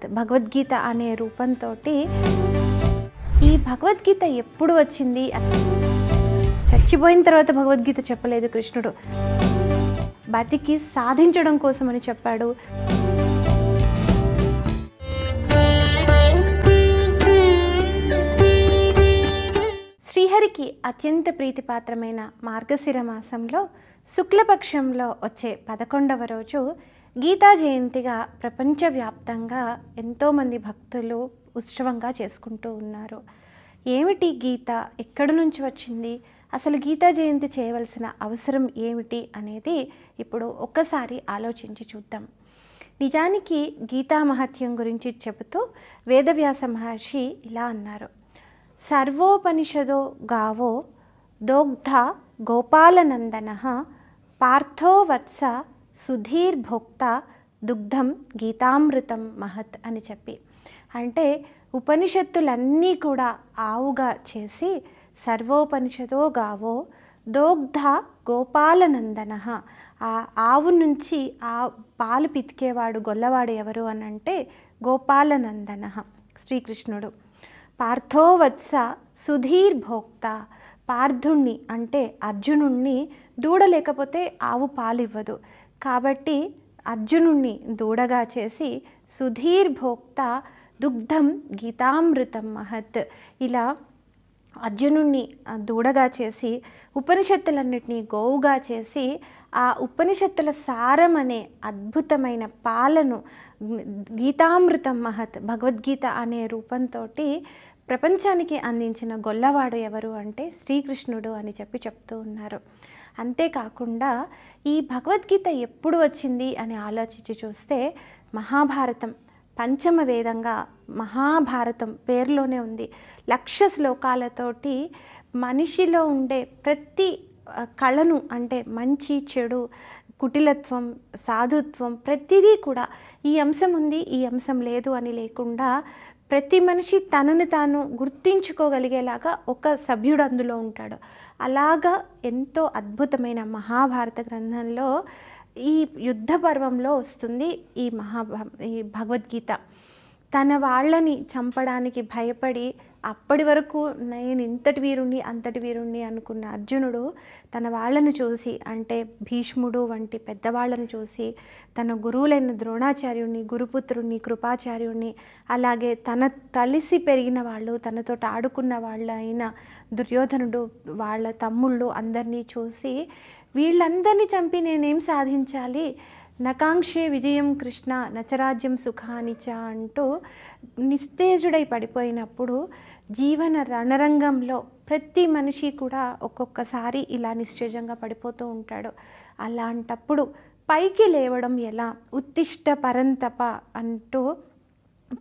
భగవద్గీత అనే రూపంతో ఈ భగవద్గీత ఎప్పుడు వచ్చింది? చచ్చిపోయిన తర్వాత భగవద్గీత చెప్పలేదు కృష్ణుడు. బతికి సాధించడం కోసం అని చెప్పాడు. శ్రీహరికి అత్యంత ప్రీతిపాత్రమైన మార్గశిర మాసంలో శుక్లపక్షంలో వచ్చే పదకొండవ రోజు గీతా జయంతిగా ప్రపంచవ్యాప్తంగా ఎంతోమంది భక్తులు ఉత్సవంగా చేసుకుంటూ ఉన్నారు. ఏమిటి గీత? ఎక్కడి నుంచి వచ్చింది? అసలు గీతా జయంతి చేయవలసిన అవసరం ఏమిటి అనేది ఇప్పుడు ఒక్కసారి ఆలోచించి చూద్దాం. నిజానికి గీతా మహత్యం గురించి చెబుతూ వేదవ్యాస మహర్షి ఇలా అన్నారు. సర్వోపనిషదో గావో దోగ్ధ గోపాలనందన పార్థోవత్స సుధీర్ భోక్త దుగ్ధం గీతామృతం మహత్ అని చెప్పి. అంటే ఉపనిషత్తులన్నీ కూడా ఆవుగా చేసి సర్వోపనిషదో గావో దోగ్ధ గోపాలనందన. ఆ ఆవు నుంచి ఆ పాలు పితికేవాడు గొల్లవాడు ఎవరు అని అంటే గోపాలనందన శ్రీకృష్ణుడు. పార్థోవత్స సుధీర్ భోక్త పార్థుణ్ణి అంటే అర్జునుణ్ణి దూడలేకపోతే ఆవు ఆవు పాలివ్వదు. కాబట్టి అర్జునుణ్ణి దూడగా చేసి సుధీర్ భోక్త దుగ్ధం గీతామృతం మహత్. ఇలా అర్జునుణ్ణి దూడగా చేసి ఉపనిషత్తులన్నిటినీ గోవుగా చేసి ఆ ఉపనిషత్తుల సారం అనే అద్భుతమైన పాలను గీతామృతం మహత్ భగవద్గీత అనే రూపంతో ప్రపంచానికి అందించిన గొల్లవాడు ఎవరు అంటే శ్రీకృష్ణుడు అని చెప్పి చెప్తూ ఉన్నారు. అంతేకాకుండా ఈ భగవద్గీత ఎప్పుడు వచ్చింది అని ఆలోచించి చూస్తే మహాభారతం పంచమ వేదంగా మహాభారతం పేరులోనే ఉంది. లక్ష శ్లోకాలతోటి మనిషిలో ఉండే ప్రతి కళను అంటే మంచి చెడు కుటిలత్వం సాధుత్వం ప్రతిదీ కూడా ఈ అంశం ఉంది ఈ అంశం లేదు అని లేకుండా ప్రతి మనిషి తనను తాను గుర్తించుకోగలిగేలాగా ఒక సభ్యుడు అందులో ఉంటాడు. అలాగా ఎంతో అద్భుతమైన మహాభారత గ్రంథంలో ఈ యుద్ధ పర్వంలో వస్తుంది ఈ మహా ఈ భగవద్గీత. తన వాళ్ళని చంపడానికి భయపడి అప్పటి వరకు నేను ఇంతటి వీరుణ్ణి అంతటి వీరుణ్ణి అనుకున్న అర్జునుడు తన వాళ్ళను చూసి అంటే భీష్ముడు వంటి పెద్దవాళ్ళను చూసి తన గురువులైన ద్రోణాచార్యుణ్ణి గురుపుత్రుణ్ణి కృపాచార్యుణ్ణి అలాగే తన తలిసి పెరిగిన వాళ్ళు తనతో ఆడుకున్న వాళ్ళైన దుర్యోధనుడు వాళ్ళ తమ్ముళ్ళు అందరినీ చూసి వీళ్ళందరినీ చంపి నేనేం సాధించాలి? నకాంక్షే విజయం కృష్ణ నచరాజ్యం సుఖానిచ అంటూ నిస్తేజుడై పడిపోయినప్పుడు జీవన రణరంగంలో ప్రతి మనిషి కూడా ఒక్కొక్కసారి ఇలా నిశ్చేజంగా పడిపోతూ ఉంటాడు. అలాంటప్పుడు పైకి లేవడం ఎలా? ఉత్తిష్ట పరంతప అంటూ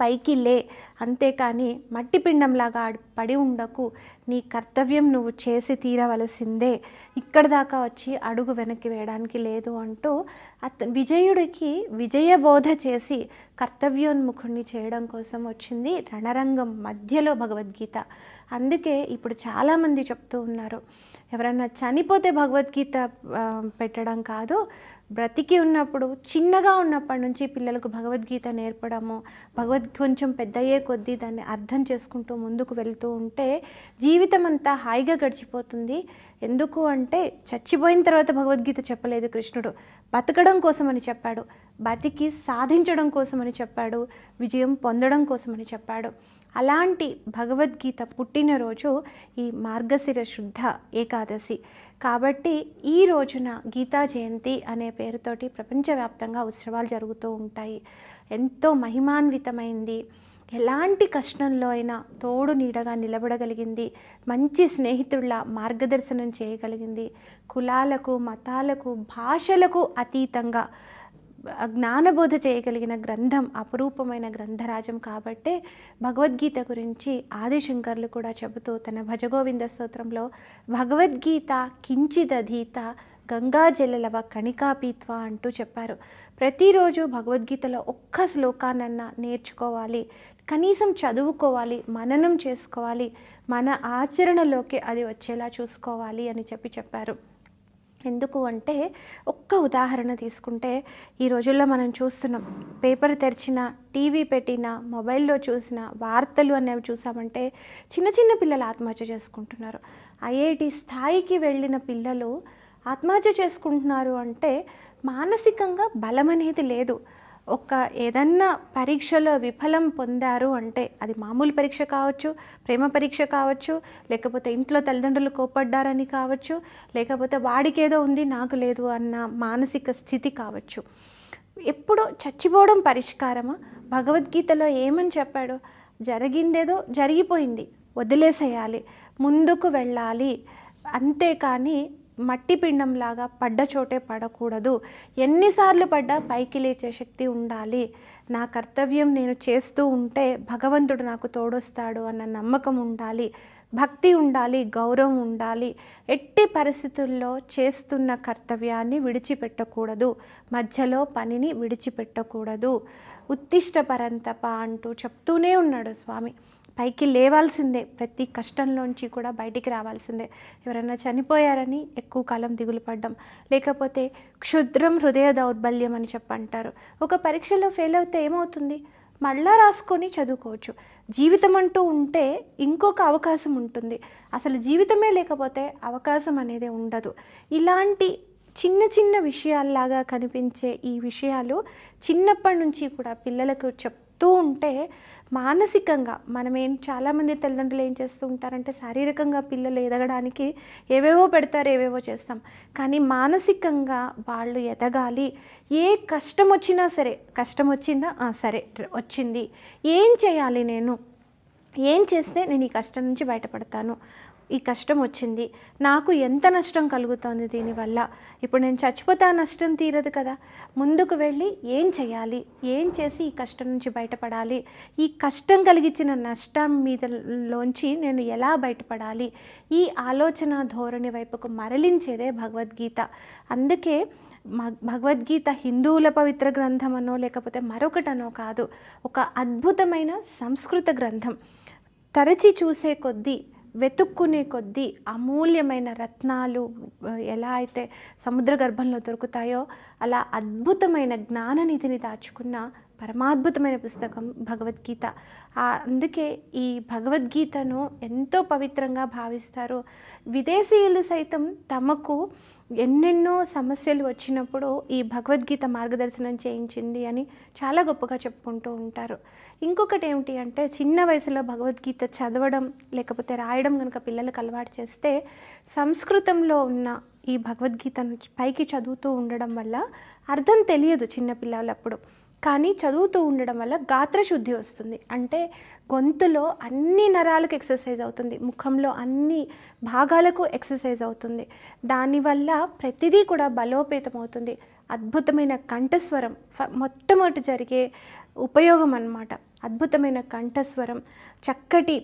పైకి లే. అంతేకాని మట్టి పిండంలాగా పడి ఉండకు. నీ కర్తవ్యం నువ్వు చేసి తీరవలసిందే. ఇక్కడ దాకా వచ్చి అడుగు వెనక్కి వేయడానికి లేదు అంటూ అత విజయుడికి విజయబోధ చేసి కర్తవ్యోన్ముఖుణ్ణి చేయడం కోసం వచ్చింది రణరంగం మధ్యలో భగవద్గీత. అందుకే ఇప్పుడు చాలామంది చెప్తూ ఉన్నారు. ఎవరన్నా చనిపోతే భగవద్గీత పెట్టడం కాదు. బ్రతికి ఉన్నప్పుడు చిన్నగా ఉన్నప్పటి నుంచి పిల్లలకు భగవద్గీత నేర్పడము భగవద్ కొంచెం పెద్దయ్యే కొద్దీ దాన్ని అర్థం చేసుకుంటూ ముందుకు వెళ్తూ ఉంటే జీవితం అంతా హాయిగా గడిచిపోతుంది. ఎందుకు అంటే చచ్చిపోయిన తర్వాత భగవద్గీత చెప్పలేదు కృష్ణుడు. బతకడం కోసమని చెప్పాడు. బతికి సాధించడం కోసమని చెప్పాడు. విజయం పొందడం కోసమని చెప్పాడు. అలాంటి భగవద్గీత పుట్టినరోజు ఈ మార్గశిర శుద్ధ ఏకాదశి. కాబట్టి ఈ రోజున గీతా జయంతి అనే పేరుతోటి ప్రపంచవ్యాప్తంగా ఉత్సవాలు జరుగుతూ ఉంటాయి. ఎంతో మహిమాన్వితమైంది. ఎలాంటి కష్టంలో అయినా తోడు నీడగా నిలబడగలిగింది. మంచి స్నేహితుళ్ళ మార్గదర్శనం చేయగలిగింది. కులాలకు మతాలకు భాషలకు అతీతంగా జ్ఞానబోధ చేయగలిగిన గ్రంథం అపురూపమైన గ్రంథరాజం కాబట్టే భగవద్గీత గురించి ఆదిశంకర్లు కూడా చెబుతూ తన భజగోవింద స్తోత్రంలో భగవద్గీత కించిదధీత గంగాజలలవ కణికాపీత్వ అంటూ చెప్పారు. ప్రతిరోజు భగవద్గీతలో ఒక్క శ్లోకానన్నా నేర్చుకోవాలి. కనీసం చదువుకోవాలి మననం చేసుకోవాలి. మన ఆచరణలోకి అది వచ్చేలా చూసుకోవాలి అని చెప్పి చెప్పారు. ఎందుకు అంటే ఒక్క ఉదాహరణ తీసుకుంటే ఈ రోజుల్లో మనం చూస్తున్నాం పేపర్ తెరిచిన టీవీ పెట్టిన మొబైల్లో చూసిన వార్తలు అనేవి చూసామంటే చిన్న చిన్న పిల్లలు ఆత్మహత్య చేసుకుంటున్నారు. ఐఐటి స్థాయికి వెళ్ళిన పిల్లలు ఆత్మహత్య చేసుకుంటున్నారు అంటే మానసికంగా బలం అనేది లేదు. ఒక ఏదన్నా పరీక్షలో విఫలం పొందారు అంటే అది మామూలు పరీక్ష కావచ్చు ప్రేమ పరీక్ష కావచ్చు లేకపోతే ఇంట్లో తల్లిదండ్రులు కోపడ్డారని కావచ్చు లేకపోతే వాడికేదో ఉంది నాకు లేదు అన్న మానసిక స్థితి కావచ్చు. ఎప్పుడు చచ్చిపోవడం పరిష్కారమా? భగవద్గీతలో ఏమని చెప్పాడు? జరిగిందేదో జరిగిపోయింది వదిలేసేయాలి ముందుకు వెళ్ళాలి అంతేకాని మట్టి పిండంలాగా పడ్డ చోటే పడకూడదు. ఎన్నిసార్లు పడ్డా పైకి లేచే శక్తి ఉండాలి. నా కర్తవ్యం నేను చేస్తూ ఉంటే భగవంతుడు నాకు తోడొస్తాడు అన్న నమ్మకం ఉండాలి. భక్తి ఉండాలి గౌరవం ఉండాలి. ఎట్టి పరిస్థితుల్లో చేస్తున్న కర్తవ్యాన్ని విడిచిపెట్టకూడదు. మధ్యలో పనిని విడిచిపెట్టకూడదు. ఉత్తిష్ట పరంతప అంటూ చెప్తూనే ఉన్నాడు స్వామి. పైకి లేవాల్సిందే. ప్రతి కష్టంలోంచి కూడా బయటికి రావాల్సిందే. ఎవరైనా చనిపోయారని ఎక్కువ కాలం దిగులు పడ్డం. లేకపోతే క్షుద్రం హృదయ దౌర్బల్యం అని చెప్పంటారు. ఒక పరీక్షలో ఫెయిల్ అవుతే ఏమవుతుంది? మళ్ళా రాసుకొని చదువుకోవచ్చు. జీవితం అంటూ ఉంటే ఇంకొక అవకాశం ఉంటుంది. అసలు జీవితమే లేకపోతే అవకాశం అనేది ఉండదు. ఇలాంటి చిన్న చిన్న విషయాల్లాగా కనిపించే ఈ విషయాలు చిన్నప్పటి నుంచి కూడా పిల్లలకు చెప్తూ ఉంటే మానసికంగా మనం ఏం చాలామంది తల్లిదండ్రులు ఏం చేస్తూ ఉంటారంటే శారీరకంగా పిల్లలు ఎదగడానికి ఏవేవో పెడతారు ఏవేవో చేస్తాం. కానీ మానసికంగా వాళ్ళు ఎదగాలి. ఏ కష్టం వచ్చినా సరే కష్టం వచ్చిందా? సరే వచ్చింది. ఏం చేయాలి నేను? ఏం చేస్తే నేను ఈ కష్టం నుంచి బయటపడతాను? ఈ కష్టం వచ్చింది. నాకు ఎంత నష్టం కలుగుతోంది దీనివల్ల? ఇప్పుడు నేను చచ్చిపోతే ఆ నష్టం తీరదు కదా. ముందుకు వెళ్ళి ఏం చేయాలి? ఏం చేసి ఈ కష్టం నుంచి బయటపడాలి? ఈ కష్టం కలిగించిన నష్టం మీదలోంచి నేను ఎలా బయటపడాలి? ఈ ఆలోచన ధోరణి వైపుకు మరలించేదే భగవద్గీత. అందుకే భగవద్గీత హిందువుల పవిత్ర గ్రంథమనో లేకపోతే మరొకటనో కాదు ఒక అద్భుతమైన సంస్కృత గ్రంథం. తరచి చూసే కొద్దీ వెతుక్కునే కొద్దీ అమూల్యమైన రత్నాలు ఎలా అయితే సముద్ర గర్భంలో దొరుకుతాయో అలా అద్భుతమైన జ్ఞాననిధిని దాచుకున్న పరమాద్భుతమైన పుస్తకం భగవద్గీత. అందుకే ఈ భగవద్గీతను ఎంతో పవిత్రంగా భావిస్తారు. విదేశీయులు సైతం తమకు ఎన్నెన్నో సమస్యలు వచ్చినప్పుడు ఈ భగవద్గీత మార్గదర్శనం చేయించింది అని చాలా గొప్పగా చెప్పుకుంటూ ఉంటారు. ఇంకొకటి ఏమిటి అంటే చిన్న వయసులో భగవద్గీత చదవడం లేకపోతే రాయడం కనుక పిల్లలకు అలవాటు చేస్తే సంస్కృతంలో ఉన్న ఈ భగవద్గీతను పైకి చదువుతూ ఉండడం వల్ల అర్థం తెలియదు చిన్న పిల్లలప్పుడు. కానీ చదువుతూ ఉండడం వల్ల గాత్రశుద్ధి వస్తుంది. అంటే గొంతులో అన్ని నరాలకు ఎక్సర్సైజ్ అవుతుంది. ముఖంలో అన్ని భాగాలకు ఎక్సర్సైజ్ అవుతుంది. దానివల్ల ప్రతిదీ కూడా బలోపేతం అవుతుంది. అద్భుతమైన కంఠస్వరం మొట్టమొదటి జరిగే ఉపయోగం అన్నమాట. అద్భుతమైన కంఠస్వరం చక్కటి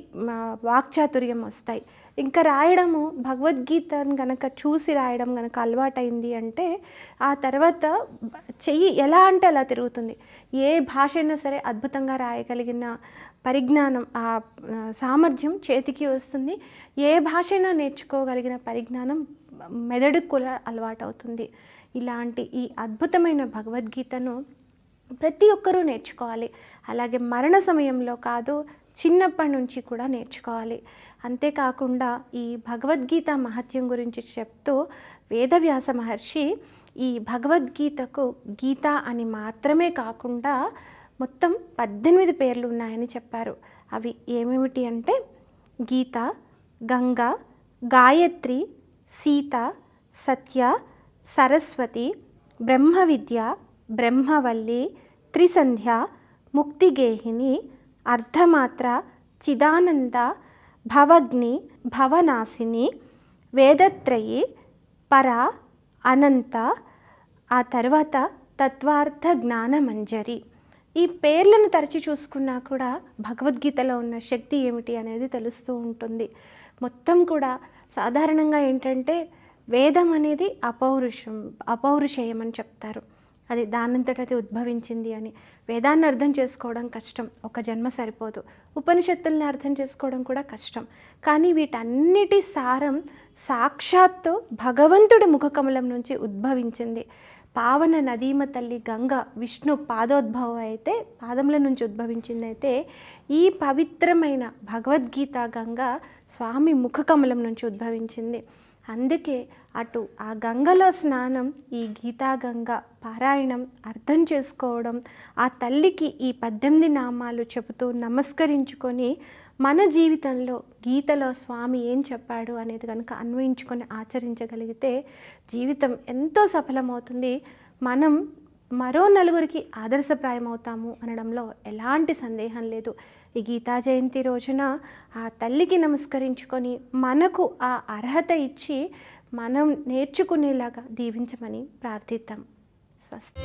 వాక్చాతుర్యం వస్తాయి. ఇంకా రాయడము భగవద్గీతను గనక చూసి రాయడం గనక అలవాటైంది అంటే ఆ తర్వాత చెయ్యి ఎలా అంటే అలా తిరుగుతుంది. ఏ భాష అయినా సరే అద్భుతంగా రాయగలిగిన పరిజ్ఞానం ఆ సామర్థ్యం చేతికి వస్తుంది. ఏ భాష అయినా నేర్చుకోగలిగిన పరిజ్ఞానం మెదడుకు కూడా అలవాటవుతుంది. ఇలాంటి ఈ అద్భుతమైన భగవద్గీతను ప్రతి ఒక్కరూ నేర్చుకోవాలి. అలాగే మరణ సమయంలో కాదు చిన్నప్పటి నుంచి కూడా నేర్చుకోవాలి. అంతేకాకుండా ఈ భగవద్గీత మహత్యం గురించి చెప్తూ వేదవ్యాస మహర్షి ఈ భగవద్గీతకు గీత అని మాత్రమే కాకుండా మొత్తం పద్దెనిమిది పేర్లు ఉన్నాయని చెప్పారు. అవి ఏమేమిటి అంటే గీత గంగ గాయత్రి సీత సత్య సరస్వతి బ్రహ్మ విద్య బ్రహ్మవల్లి త్రిసంధ్య ముక్తిగేహిని అర్ధమాత్ర చిదానంద భవగ్ని భవనాశిని వేదత్రయి పర అనంత ఆ తర్వాత తత్వార్థ జ్ఞాన మంజరి ఈ పేర్లను తరచి చూసుకున్నా కూడా భగవద్గీతలో ఉన్న శక్తి ఏమిటి అనేది తెలుస్తూ ఉంటుంది. మొత్తం కూడా సాధారణంగా ఏంటంటే వేదం అనేది అపౌరుషం అపౌరుషేయం అని చెప్తారు. అది దానంతట అది ఉద్భవించింది అని. వేదాన్ని అర్థం చేసుకోవడం కష్టం. ఒక జన్మ సరిపోదు. ఉపనిషత్తుల్ని అర్థం చేసుకోవడం కూడా కష్టం. కానీ వీటన్నిటి సారం సాక్షాత్తు భగవంతుడి ముఖకమలం నుంచి ఉద్భవించింది. పావన నదీమ తల్లి గంగ విష్ణు పాదోద్భవం అయితే పాదముల నుంచి ఉద్భవించింది అయితే ఈ పవిత్రమైన భగవద్గీత గంగ స్వామి ముఖకమలం నుంచి ఉద్భవించింది. అందుకే అటు ఆ గంగలో స్నానం ఈ గీతా గంగ పారాయణం అర్థం చేసుకోవడం ఆ తల్లికి ఈ పద్దెనిమిది నామాలు చెబుతూ నమస్కరించుకొని మన జీవితంలో గీతలో స్వామి ఏం చెప్పాడు అనేది కనుక అన్వయించుకొని ఆచరించగలిగితే జీవితం ఎంతో సఫలమవుతుంది. మనం మరో నలుగురికి ఆదర్శప్రాయం అవుతాము అనడంలో ఎలాంటి సందేహం లేదు. ఈ గీతా జయంతి రోజున ఆ తల్లికి నమస్కరించుకొని మనకు ఆ అర్హత ఇచ్చి మనం నేర్చుకునేలాగా దీవించమని ప్రార్థిద్దాం. స్వస్తి.